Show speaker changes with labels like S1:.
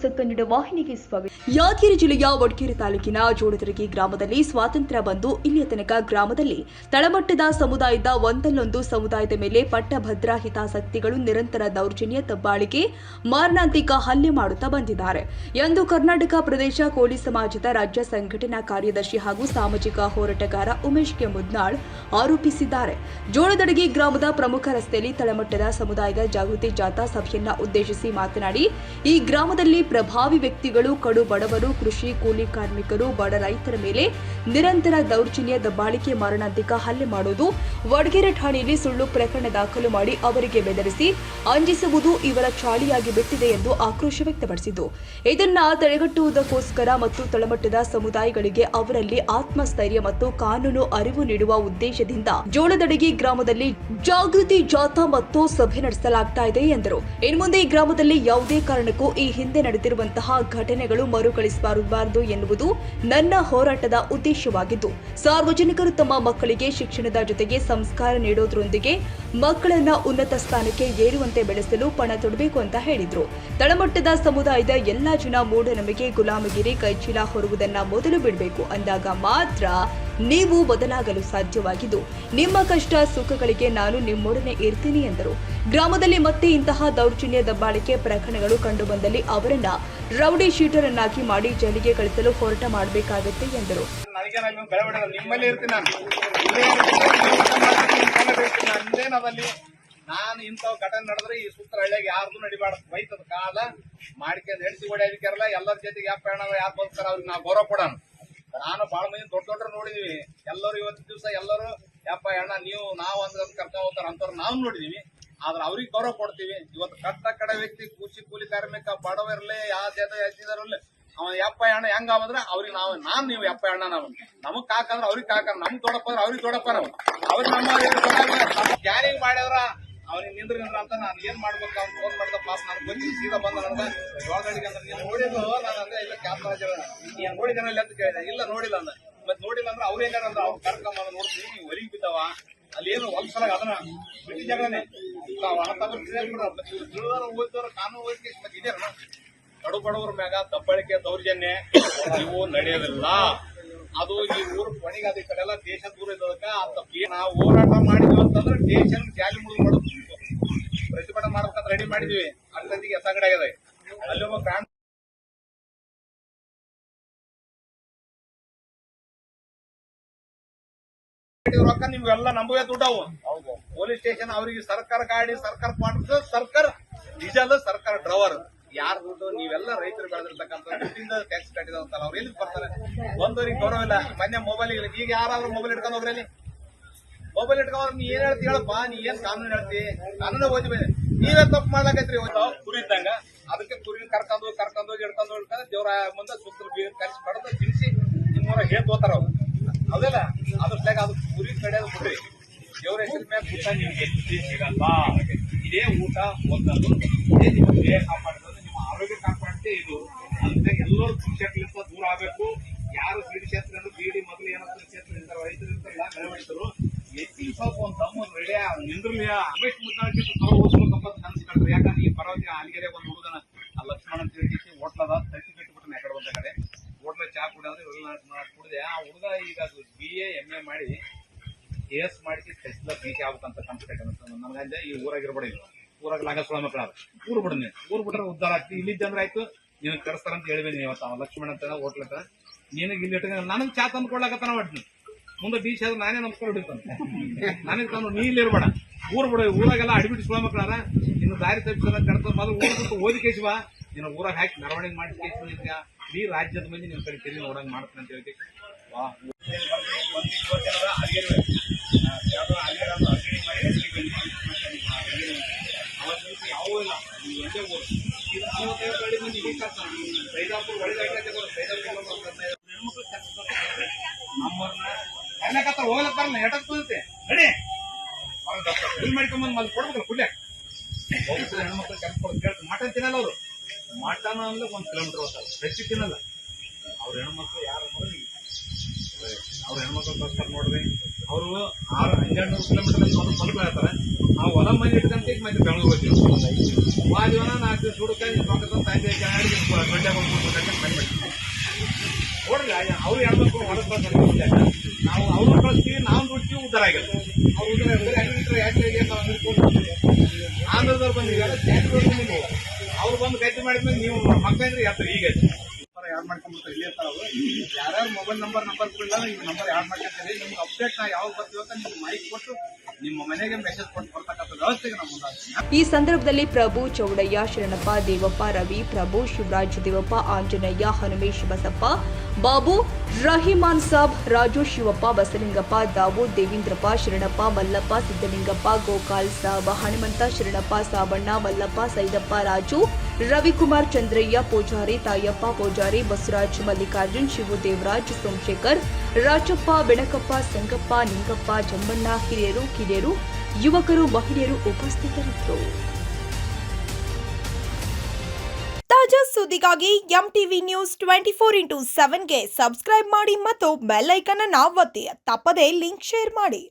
S1: News Kannada ವಾಹಿನಿಗೆ ಸ್ವಾಗತ. ಯಾದಗಿರಿ ಜಿಲ್ಲೆಯ ವಡ್ಕೇರಿ ತಾಲೂಕಿನ ಜೋಡದರಗಿ ಗ್ರಾಮದಲ್ಲಿ ಸ್ವಾತಂತ್ರ್ಯ ಬಂದು ಇಲ್ಲಿಯ ತನಕ ಗ್ರಾಮದಲ್ಲಿ ತಳಮಟ್ಟದ ಸಮುದಾಯದ ಒಂದಲ್ಲೊಂದು ಸಮುದಾಯದ ಮೇಲೆ ಪಟ್ಟಭದ್ರ ಹಿತಾಸಕ್ತಿಗಳು ನಿರಂತರ ದೌರ್ಜನ್ಯ ದಬ್ಬಾಳಿಕೆ, ಮಾರಣಾಂತಿಕ ಹಲ್ಲೆ ಮಾಡುತ್ತಾ ಬಂದಿದ್ದಾರೆ. ಎಂದು ಕರ್ನಾಟಕ ಪ್ರದೇಶ ಕೋಳಿ ಸಮಾಜದ ರಾಜ್ಯ ಸಂಘಟನಾ ಕಾರ್ಯದರ್ಶಿ ಹಾಗೂ ಸಾಮಾಜಿಕ ಹೋರಾಟಗಾರ ಉಮೇಶ್ ಕೆ. ಮುದ್ನಾಳ್ ಆರೋಪಿಸಿದ್ದಾರೆ. ಜೋಳದಡಗಿ ಗ್ರಾಮದ ಪ್ರಮುಖ ರಸ್ತೆಯಲ್ಲಿ ತಳಮಟ್ಟದ ಸಮುದಾಯದ ಜಾಗೃತಿ ಜಾಥಾ ಸಭೆಯನ್ನ ಉದ್ದೇಶಿಸಿ ಮಾತನಾಡಿ, ಈ ಗ್ರಾಮದಲ್ಲಿ ಪ್ರಭಾವಿ ವ್ಯಕ್ತಿಗಳು, ಕಡು ಬಡವರು, ಕೃಷಿ ಕೂಲಿ ಕಾರ್ಮಿಕರು, ಬಡ ರೈತರ ಮೇಲೆ ನಿರಂತರ ದೌರ್ಜನ್ಯ, ದಬ್ಬಾಳಿಕೆ, ಮಾರಣಾಂತಿಕ ಹಲ್ಲೆ ಮಾಡುವುದು ವಡಗೆರೆ ಠಾಣೆಯಲ್ಲಿ ಸುಳ್ಳು ಪ್ರಕರಣ ದಾಖಲು ಮಾಡಿ ಅವರಿಗೆ ಬೆದರಿಸಿ ಅಂಜಿಸುವುದು ಇವರ ಚಾಳಿಯಾಗಿ ಬಿಟ್ಟಿದೆ ಎಂದು ಆಕ್ರೋಶ ವ್ಯಕ್ತಪಡಿಸಿತು ಇದನ್ನ ತಡೆಗಟ್ಟುವುದಕ್ಕೋಸ್ಕರ ಮತ್ತು ತಳಮಟ್ಟದ ಸಮುದಾಯಗಳಿಗೆ ಅವರಲ್ಲಿ ಆತ್ಮಸ್ಥೈರ್ಯ ಮತ್ತು ಕಾನೂನು ಅರಿವು ನೀಡುವ ಉದ್ದೇಶದಿಂದ ಜೋಳದಡಗಿ ಗ್ರಾಮದಲ್ಲಿ ಜಾಗೃತಿ ಜಾಥಾ ಮತ್ತು ಸಭೆ ನಡೆಸಲಾಗ್ತಾ ಇದೆ ಎಂದರು. ಇನ್ನು ಮುಂದೆ ಈ ಗ್ರಾಮದಲ್ಲಿ ಯಾವುದೇ ಕಾರಣಕ್ಕೂ ಈ ಹಿಂದೆ ನಡೆದಿರುವಂತಹ ಘಟನೆಗಳು ಮರುಕಳಿಸಬಾರದು ಎನ್ನುವುದು ನನ್ನ ಹೋರಾಟದ ಉದ್ದೇಶವಾಗಿದ್ದು, ಸಾರ್ವಜನಿಕರು ತಮ್ಮ ಮಕ್ಕಳಿಗೆ ಶಿಕ್ಷಣದ ಜೊತೆಗೆ ಸಂಸ್ಕಾರ ನೀಡೋದ್ರೊಂದಿಗೆ ಮಕ್ಕಳನ್ನ ಉನ್ನತ ಸ್ಥಾನಕ್ಕೆ ಏರುವಂತೆ ಬೆಳೆಸಲು ಪಣ ತೊಡಬೇಕು ಅಂತ ಹೇಳಿದ್ರು. ತಳಮಟ್ಟದ ಸಮುದಾಯದ ಎಲ್ಲಾ ಜನ ಮೂಢನಂಬಿಕೆ, ಗುಲಾಮಗಿರಿ, ಕೈಚೀಲ ಹೊರುವುದನ್ನ ಮೊದಲು ಬಿಡಬೇಕು ಅಂದಾಗ ಮಾತ್ರ ನೀವು ಬದಲಾಗಲು ಸಾಧ್ಯವಾಗಿದ್ದು, ನಿಮ್ಮ ಕಷ್ಟ ಸುಖಗಳಿಗೆ ನಾನು ನಿಮ್ಮೊಡನೆ ಇರ್ತೀನಿ ಎಂದರು. ಗ್ರಾಮದಲ್ಲಿ ಮತ್ತೆ ಇಂತಹ ದೌರ್ಜನ್ಯ ದಬ್ಬಾಳಿಕೆ ಪ್ರಕರಣಗಳು ಕಂಡುಬಂದಲ್ಲಿ ಅವರನ್ನ ರೌಡಿ ಶೀಟರ್ ಅನ್ನಾಗಿ ಮಾಡಿ ಜೈಲಿಗೆ ಕಳಿಸಲು ಹೋರಾಟ ಮಾಡಬೇಕಾಗುತ್ತೆ ಎಂದರು.
S2: ನಾನು ಇಂಥವ್ ಘಟನೆ ನಡೆದ್ರೆ ಈ ಸುತ್ತ ಹಳ್ಳಿಯಾಗ ಯಾರ್ದು ನಡಿಬಾರ್ದು. ಬೈತದ ಕಾಲ ಮಾಡ್ಕೊಂಡು ಹೆಂಡತಿ ಹೊಡ್ಯಾದಿಕ್ಕಾರಲ್ಲ ಎಲ್ಲರ ಜೊತೆಗೆ ಯಾವ ಪ್ರಯಾಣ ಯಾರು ಬರ್ತಾರ ಅವ್ರಿಗೆ ನಾವು ಗೌರವ ಕೊಡೋಣ. ನಾನು ಬಹಳ ಮಂದಿ ದೊಡ್ಡ ದೊಡ್ಡರು ನೋಡಿದೀವಿ. ಎಲ್ಲರೂ ಇವತ್ತು ದಿವಸ ಎಲ್ಲರೂ, ಯಪ್ಪ ಅಣ್ಣ, ನೀವು, ನಾವು ಅಂದ್ರೆ ಕರ್ಕೊಂಡ್ ಹೋಗ್ತಾರ ಅಂತವ್ರು ನಾವು ನೋಡಿದೀವಿ. ಆದ್ರೆ ಅವ್ರಿಗೆ ಗೌರವ ಕೊಡ್ತೀವಿ. ಇವತ್ತು ಕಟ್ಟ ಕಡೆ ವ್ಯಕ್ತಿ ಕೂಸಿ ಕೂಲಿ ಕಾರ್ಮಿಕ ಬಡವರಲ್ಲಿ ಯಾವ ಜನ ಹೆಚ್ಚಿದಾರಲ್ಲ ಅವ ಯಪ್ಪ ಅಣ್ಣ ಹೆಂಗ ಅಂದ್ರೆ ಅವ್ರಿಗೆ ನಾವು, ನಾನ್ ನೀವು ಯಪ್ಪ ಅಣ್ಣ ನಾವು ನಮಗ್ ಕಾಕಂದ್ರೆ ಅವ್ರಿಗೆ ಕಾಕ, ನಮ್ ದೊಡ್ಡಪ್ಪ ಅಂದ್ರೆ ಅವ್ರಿಗೆ ದೊಡ್ಡಪ್ಪ ನಾವು. ಅವ್ರಿಗೆ ನಮ್ಮ ಕ್ಯಾರಿಂಗ್ ಮಾಡ್ಯಾರ ಅವ್ನಿಗೆ ನಿಂದ್ರ ನಿಂದ್ರ ಅಂತ ನಾನು ಏನ್ ಮಾಡ್ಬೇಕು? ಅವ್ನು ಫೋನ್ ಮಾಡಿದ ಪಾಸ್ ನಾನು ಬಂದು ಸೀದಾ ಬಂದ ನನಗ ಜೋಳದಡಿಗೆ ಅಂದ್ರೆ ನೀನು ನೋಡಿದ್ದು ನಾನು ಅಂದ್ರೆ ಇಲ್ಲ ಕ್ಯಾಪ್ ನೀನ್ ನೋಡಿದನಲ್ಲಿ ಅಂತ ಕೇಳಿದೆ? ಇಲ್ಲ, ನೋಡಿಲ್ಲ ಅಂದ. ಮತ್ ನೋಡಿಲ್ಲ ಅಂದ್ರೆ ಅವ್ರು ಏನಾರ ಅಂದ್ರೆ ಅವ್ರು ಕರ್ಕೊಂಬ ನೋಡ್ತೀನಿ ನೀವು ಹೊರಗೆ ಬಿದ್ದವ. ಅಲ್ಲಿ ಏನು ಒಂದ್ಸಲ ಅದನ್ನ ಬಿಟ್ಟಿ ಜಗಳನೆ. ಓದಿದವ್ರ ಕಾನೂನು ಓದಿ ಮತ್ತೆ ಇದೇ ಕಡು ಬಡವ್ರ ಮ್ಯಾಗ ದಬ್ಬಳಿಕೆ ದೌರ್ಜನ್ಯ ಇವು ನಡೆಯೋದಿಲ್ಲ ಅದು ಈ ಊರು ಕೊನೆಗಾದ ಈ ಕಡೆ ಎಲ್ಲ ದೇಶ ದೂರ ಇದ್ದದಕ್ಕ ನಾವು ಹೋರಾಟ ಮಾಡಿದ್ವಿ ಅಂತಂದ್ರೆ ದೇಶ ಜಾಲಿ ರೆಡಿ ಮಾಡಿದ್ವಿ. ಅಷ್ಟೊತ್ತಿಗೆ ಸಂಗಡ ಆಗಿದೆ. ಅಲ್ಲಿ ಒಬ್ಬ ಕಾರಣ ರೊಕ್ಕ ನಿಮ್ಗೆಲ್ಲ ನಮಗೇ ದುಡ್ಡವು. ಪೊಲೀಸ್ ಸ್ಟೇಷನ್ ಅವ್ರಿಗೆ ಸರ್ಕಾರ ಗಾಡಿ ಸರ್ಕಾರ ಮಾಡಿದ್ರೆ ಸರ್ಕಾರ ಡೀಸೆಲ್ ಸರ್ಕಾರ ಡ್ರೈವರ್. ಯಾರ ದುಡ್ಡು ನೀವೆಲ್ಲ ರೈತರು ಬೆಳೆದಿರ್ತಕ್ಕಂಥ ದುಡ್ಡಿಂದ ಟ್ಯಾಕ್ಸ್ ಕಟ್ಟಿದಂತಲ್ಲ ಅವ್ರು ಎಲ್ಲಿ ಬರ್ತಾರೆ ಬಂದವ್ರಿಗೆ ಗೌರವ ಇಲ್ಲ. ಮೊನ್ನೆ ಮೊಬೈಲ್ ಈಗ ಯಾರಾದ್ರೂ ಮೊಬೈಲ್ ಇಟ್ಕೊಂಡು ಹೋಗ್ರಲ್ಲಿ ಮೊಬೈಲ್ ಇಟ್ಕೊಂಡ್ರೆ ನೀ ಏನ್ ಹೇಳ್ತಿ ಹೇಳಪ್ಪ? ನೀ ಏನ್ ಕಾನೂನು ಹೇಳ್ತಿ? ಕಾನೂನು ಓದಿ ನೀವೇ ತಪ್ಪು ಮಾಡ್ಲಾಕೈತ್ರಿ ಇವತ್ತು ಕುರಿ ಇದ್ದಂಗ ಅದಕ್ಕೆ ಕುರಿ ಕರ್ಕೊಂಡು ಕರ್ಕೊಂಡು ಹೋಗಿ ಹಿಡ್ಕೊಂಡು ಹಿಡ್ಕೊಂಡು ದೇವ್ರ ಮುಂದೆ ಸುತ್ತಲ ಬೀರ್ ಕಲಿಸಿ ಬಡದು ತಿನ್ಸಿ ನಿಮ್ಮೂರ ಹೇಗ್ ತೋತಾರ ಅವ್ರು. ಹೌದಲ್ಲ? ಅದ್ರಾಗ ಅದು ಕುರಿ ಕಡೆಯೋದು ಬಿಡ್ರಿ. ದೇವ್ರ ಹೆಸರು ಮೇಲೆ ಊಟ ನಿಮ್ಗೆ ಸಿಗಲ್ಲ ಇದೇ ಊಟ ಒಂದದು ಇದೇ ನಿಮ್ಮ ದೇಹ ಕಾಪಾಡ್ತದೆ ನಿಮ್ಮ ಆರೋಗ್ಯ ಕಾಪಾಡುತ್ತೆ ಇದು. ಅದಕ್ಕೆ ಎಲ್ಲರೂ ಕೃಷಿಕಲಿಂದ ದೂರ ಆಗಬೇಕು. ಯಾರು ಬೀಡಿ ಕ್ಷೇತ್ರ ಬೀಡಿ ಮೊದಲು ಏನೋ ಕ್ಷೇತ್ರ ಇರ್ತಾರೆ ರೈತರು ಇರ್ತಾರಲ್ಲ ಈ ಹೆಚ್ಚಿನ ಸ್ವಲ್ಪ ಒಂದು ತಮ್ಮ ರೆಡಿ ನಿಂದ್ರಲಿ ರಮೇಶ್ ಮುದ್ದಾಕಿಟ್ಟು ತಾವು ಓದ್ಬೇಕಪ್ಪ ಅಂತ ಕನಸು ಕಂಡ್ರಿ ಯಾಕಂದ್ರೆ ಈ ಪರವಾಗಿ ಆಲಿಗೆರೆ ಒಂದು ಹುಡುಗನ ಆ ಲಕ್ಷ್ಮಣ ಅಂತ ಹೇಳಿ ಹೋಟ್ಲದ ತಟ್ಟಿ ಕಟ್ಟಿಬಿಟ್ಟು ಯಾಕಡೆ ಬಂದ ಕಡೆ ಹೋಟ್ಲ ಚಾ ಕುಡಿದ್ರೆ ಇವೆಲ್ಲ ಕುಡಿದೆ. ಆ ಹುಡುಗ ಈಗ ಅದು ಬಿ ಎ ಎಂ ಎ ಮಾಡಿ ಕೇಸ್ ಮಾಡಿ ಟೆಸ್ಟ್ ಬಿ ಸಿ ಆಗ್ಬೇಕಂತ ಕಂಪ್ಲೀಟ್ ನಮ್ಗಂದೆ ಈ ಊರಾಗ ಇರ್ಬೇಡ ಇದು ಊರಾಗ ಲಾಗ ಸುಳ ಮಕ್ಕಳ ಊರ್ ಬಿಡ್ನಿ ಊರ್ ಬಿಟ್ರೆ ಉದ್ದಾರ ಆಗ್ತಿ. ಇಲ್ಲಿದ್ದಂದ್ರೆ ಆಯ್ತು. ನಿನಗೆ ಕರೆಸ್ತಾರಂತ ಹೇಳಿದೀನಿ ಇವತ್ತು ಅವ ಲಕ್ಷ್ಮಣ ಅಂತ ಹೋಟ್ಲ ನಿನಗೆ ಇಲ್ಲಿ ಇಟ್ಕೊಂಡು ನನಗೆ ಚಾ ತಂದು ಕೊಡ್ಲಾಕತ್ತಾನ ಮಾಡ್ತೀನಿ ಮುಂದೆ ಬೀಚ್ ಆದ್ರೆ ನಾನೇ ನಮಸ್ಕಾರ ಹಿಡಿತಾನೆ ನನಗೆ ತಾನು ನೀ ಊರ್ ಬಿಡು, ಊರಾಗೆಲ್ಲ ಅಡ್ಬಿಟ್ಟು ಸುಳ ಮಕ್ಕಳಾರ ಇನ್ನು ದಾರಿ ತಪ್ಪಿಸಲ್ಲ, ಕಡ್ತ ಮೊದಲು ಊರ್ ಬಿಟ್ಟು ಓದಿ ಕೇಶವ. ನಿನ್ನ ಊರಾಗ ಹಾಕಿ ಮೆರವಣಿಗೆ ಮಾಡಿ ಕೇಶವ ಈ ರಾಜ್ಯದ ಮಂದಿ ನಿಮ್ಮ ಕಡೆ ತಿರುಗಿ ನೋಡಂಗ್ ಮಾಡ್ತಾನೆ ಅಂತ ಹೇಳಿ ವಾ. ಯಾವ ಇಲ್ಲ ನೀವು ಒಂದೇ ಊರು ಇದು ನಲವತ್ತೈದು ಹಳ್ಳಿ ಮಂದಿ ಇಲ್ಲಿ ಕರ್ತಾನೆ ಸೈದಾಪುರ ಒಳಗಾಯ್ತು ಸೈದಾಪುರ ನಮ್ಮವ್ರನ್ನ ಕರ್ನಾಕತ್ತಾರ ಹೋಗ್ಲತ್ತಾರಲ್ಲ ಎಟಕ್ ಬಂದೈತೆ ನಡಿ. ಇಲ್ಲಿ ಮಾಡ್ಕೊಂಬಂದು ಮಲ್ಲಿ ಕೊಡ್ಬೇಕಲ್ಲ, ಕುಡ್ಲೆ. ಹೆಣ್ಮಕ್ಳು ಕೆಲ್ಸ ಕೇಳ್ತಾರೆ. ಮಟನ್ ತಿನ್ನಲ್ಲ ಅವರು. ಮಟನ್ ಅಂದ್ರೆ ಒಂದು ಕಿಲೋಮೀಟರ್ ಹೋಗ್ತಾರೆ. ಹೆಚ್ಚು ತಿನ್ನಲ್ಲ. ಅವ್ರ ಹೆಣ್ಮಕ್ಳು ಯಾರು ನೋಡಿ ಅವ್ರ ಹೆಣ್ಮಕ್ಳಿಗೋಸ್ಕರ ನೋಡ್ರಿ. ಅವರು ಆರು ಹನ್ನೆರಡು ಕಿಲೋಮೀಟರ್ ಒಂದು ಹೊಲಕ್ಕೆ ಹೇಳ್ತಾರೆ ನಾವು ಹೊಲ ಮನೆ ಇಟ್ಕೊಂತ ಮತ್ತೆ ಬೆಳಗ್ಗೆ ಹೋಗ್ತೀವಿ ಆ ಜೀವನ ನಾಲ್ಕು ದಿವಸ ಹುಡುಕಾಗಿ ಪಕ್ಕದ ತಂದೆ ಐತೆ ಗಾಡಿ ದೊಡ್ಡ ಬಂದ್ಬಿಟ್ಟು ನೋಡ್ರಿ ಅವ್ರು ಹೇಳ್ಬೇಕು ಹೊರಗೆ ನಾವು ಅವ್ರನ್ನ ಕಳಿಸ್ತೀವಿ ನಾವು ಆಗಿಲ್ಲ. ಅವ್ರು ಉದ್ದಾರ ಅಗ್ರಿಕಲ್ಚರ್ ಯಾಕೆ ಅಂತ ಅಂದ್ಕೊಂಡು ಆಂಧ್ರದವ್ರು ಬಂದಿದ್ದಾರೆ. ನೀವು ಅವ್ರು ಬಂದು ಗಟ್ಟಿ ಮಾಡಿದ್ಮೇಲೆ ನೀವು ಮಕ್ಕಳಿದ್ರೆ ಯಾತ್ರೆ ಈಗ ಯಾರು ಮಾಡ್ಕೊಂಡ್ಬಿಡ್ತಾರೆ? ಇಲ್ಲಿ ಇರ್ತಾರ ಅವರು ಯಾರ್ಯಾರು ಮೊಬೈಲ್ ನಂಬರ್ ನಂಬರ್ ಕೊಡಲ್ಲ ನಿಮ್ಮ ನಂಬರ್ ಯಾರು ಮಾಡ್ಕೊಂತೀರಿ ನಿಮ್ಗೆ ಅಪ್ಡೇಟ್ ನಾ ಯಾವಾಗ ಬರ್ತೀವಿ ಅಂತ ನಿಮ್ಗೆ ಮಾಹಿತಿ ಕೊಟ್ಟು
S1: ಈ ಸಂದರ್ಭದಲ್ಲಿ ಪ್ರಭು ಚೌಡಯ್ಯ, ಶರಣಪ್ಪ ದೇವಪ್ಪ, ರವಿ, ಪ್ರಭು ಶಿವರಾಜ್ ದೇವಪ್ಪ, ಆಂಜನೇಯ, ಹನುಮೇಶ್ ಬಸಪ್ಪ, ಬಾಬು, ರಹಿಮಾನ್ ಸಾಬ್, ರಾಜು ಶಿವಪ್ಪ, ಬಸಲಿಂಗಪ್ಪ ದಾವೂದ್ ದೇವೇಂದ್ರಪ್ಪ, ಶರಣಪ್ಪ, ಮಲ್ಲಪ್ಪ, ಸಿದ್ದಲಿಂಗಪ್ಪ, ಗೋಕಾಲ್ ಸಾಬ, ಹನುಮಂತ, ಶರಣಪ್ಪ, ಸಾಬಣ್ಣ, ಮಲ್ಲಪ್ಪ, ಸೈದಪ್ಪ, ರಾಜು ರವಿಕುಮಾರ್ ಚಂದ್ರಯ್ಯ, ಪೂಜಾರಿ ತಾಯಪ್ಪ, ಪೂಜಾರಿ ಬಸವರಾಜ್, ಮಲ್ಲಿಕಾರ್ಜುನ್ ಶಿವು ದೇವರಾಜ್ ಸೋಮಶೇಖರ್, ರಾಜಪ್ಪ, ಬೆಣಕಪ್ಪ, ಸಂಗಪ್ಪ, ನಿಂಗಪ್ಪ, ಜಮ್ಮಣ್ಣ, ಹಿರಿಯರು, ಕಿರಿಯರು, ಯುವಕರು, ಮಹಿಳೆಯರು ಉಪಸ್ಥಿತರಿದ್ದರು.
S3: ತಾಜಾ ಸುದ್ದಿಗಾಗಿ M TV news twenty four into ಸೆವೆನ್ಗೆ subscribe ಮಾಡಿ ಮತ್ತು ಬೆಲ್ ಐಕನ್ ಅನ್ನು ಒತ್ತಿ. ತಪ್ಪದೇ ಲಿಂಕ್ ಶೇರ್ ಮಾಡಿ.